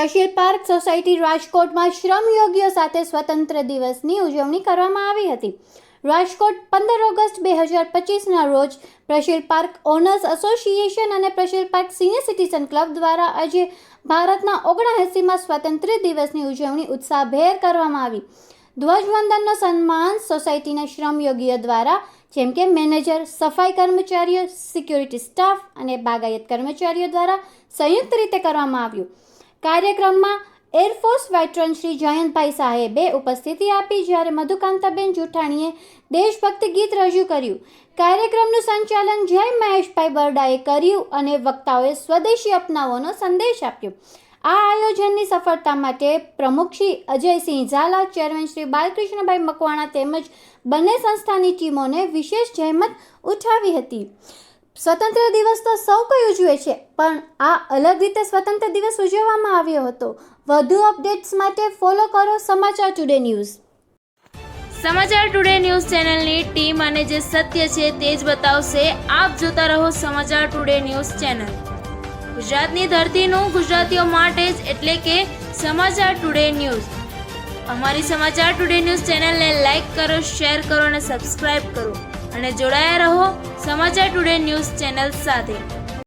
પ્રશીલ park society રાજકોટમાં શ્રમયોગીઓ સાથે સ્વતંત્ર દિવસની ઉજવણી કરવામાં આવી હતી. રાજકોટ પંદર ઓગસ્ટ બે હજાર પચીસના રોજ પ્રશીલ પાર્ક ઓનર્સ એસોસિએશન અને Prasheel park senior citizen club દ્વારા આજે ભારતના ઓગણએંસીમાં સ્વતંત્ર દિવસની ઉજવણી ઉત્સાહભેર કરવામાં આવી. ધ્વજવંદનનો સન્માન સોસાયટીના શ્રમયોગીઓ દ્વારા, જેમ કે મેનેજર, સફાઈ કર્મચારીઓ, સિક્યુરિટી સ્ટાફ અને બાગાયત કર્મચારીઓ દ્વારા સંયુક્ત રીતે કરવામાં આવ્યું. કાર્યક્રમમાં એરફોર્સ વેટરન શ્રી જયંતભાઈ સાહેબે ઉપસ્થિતિ આપી, જ્યારે મધુકાંતાબેન જુઠાણીએ દેશભક્તિ ગીત રજૂ કર્યું. કાર્યક્રમનું સંચાલન જય મહેશભાઈ બરડાએ કર્યું અને વક્તાઓએ સ્વદેશી અપનાવવાનો સંદેશ આપ્યો. આ આયોજનની સફળતા માટે પ્રમુખ શ્રી અજયસિંહ ઝાલા, ચેરમેન શ્રી બાલકૃષ્ણભાઈ મકવાણા તેમજ બંને સંસ્થાની ટીમોને વિશેષ જહેમત ઉઠાવી હતી. સ્વતંત્ર દિવસ તો સૌ કોઈ ઉજવે છે, પણ આ અલગ રીતે સ્વતંત્ર દિવસ ઉજવવામાં આવ્યો હતો. વધુ અપડેટ્સ માટે ફોલો કરો Samachar today news. Samachar today news ચેનલની ટીમ અને જે સત્ય છે તે જ બતાવશે. આપ જોતા રહો સમાચાર ટુડે ન્યૂઝ ચેનલ. ગુજરાતની ધરતીનું ગુજરાતીઓ માટે જ એટલે કે સમાચાર ટુડે ન્યૂઝ. અમારી સમાચાર ટુડે ન્યૂઝ ચેનલને લાઈક કરો, શેર કરો અને સબસ્ક્રાઇબ કરો. અને જોડાયા રહો સમાચાર ટુડે ન્યૂઝ ચેનલ સાથે.